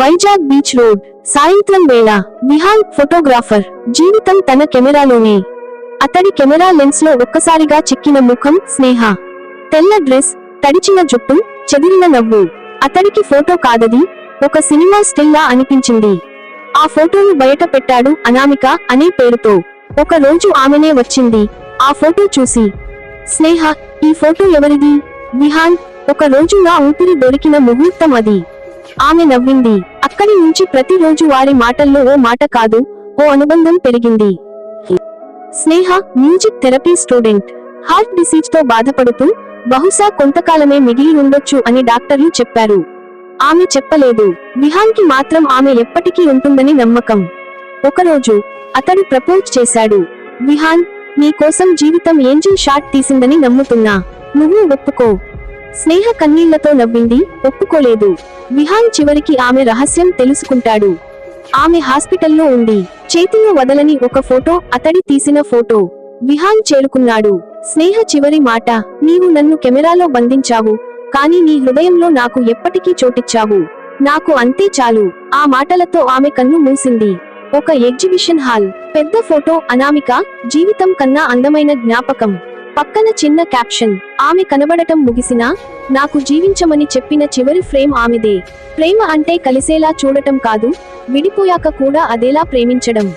Vizag beach road. సాయంత్రం వేళ Nihal photographer జీవితం తన కెమెరాలోనే. అతడి కెమెరా లెన్స్లో ఒక్కసారిగా చిక్కిన ముఖం స్నేహ. తెల్ల డ్రెస్ తడిచిన జుట్టు చెదిరిన నవ్వు. అతడికి ఫోటో కాదది ఒక సినిమా స్టిల్లా అనిపించింది. ఆ ఫోటోను బయట పెట్టాడు అనామిక అనే పేరుతో. ఒక రోజు ఆమెనే వచ్చింది. ఆ ఫోటో చూసి స్నేహ ఈ ఫోటో ఎవరిది? విహాన్ ఒక రోజు నా ఊపిరి దొరికిన ముహూర్తం అది. ఆమె నవ్వింది. అక్కడి నుంచి ప్రతిరోజు వారి మాటల్లో ఓ మాట కాదు ఓ అనుబంధం పెరిగింది. Sneha music therapy student. Heart డిసీజ్తో బాధపడుతూ బహుశా కొంతకాలమే మిగిలి ఉండొచ్చు అని డాక్టర్లు చెప్పారు. ఆమె చెప్పలేదు. విహాన్కి మాత్రం ఆమె ఎప్పటికీ ఉంటుందని నమ్మకం. ఒకరోజు అతడు ప్రపోజ్ చేశాడు. విహాన్ నీ కోసం జీవితం ఏంజిల్ షాట్ తీసిందని నమ్ముతున్నా. నువ్వు ఒప్పుకో. స్నేహ కన్నీళ్ళతో నవ్వింది ఒప్పుకోలేదు. విహాన్ చివరికి ఆమె రహస్యం తెలుసుకుంటాడు. ఆమె హాస్పిటల్లో ఉంది. చేతిలో వదలని ఒక ఫోటో అతడి తీసిన ఫోటో. విహాన్ చేరుకున్నాడు. స్నేహ చివరి మాట నీవు నన్ను కెమెరాలో బంధించావు కానీ నీ హృదయంలో నాకు ఎప్పటికీ చోటిచ్చావు. నాకు అంతే చాలు. ఆ మాటలతో ఆమె కన్ను మూసింది. ఒక ఎగ్జిబిషన్ హాల్ పెద్ద ఫోటో అనామిక జీవితం కన్నా అందమైన జ్ఞాపకం. పక్కన చిన్న క్యాప్షన్ ఆమె కనబడటం ముగిసినా నాకు జీవించమని చెప్పిన చివరి ఫ్రేమ్ ఆమెదే. ప్రేమ అంటే కలిసేలా చూడటం కాదు విడిపోయాక కూడా అదేలా ప్రేమించడం.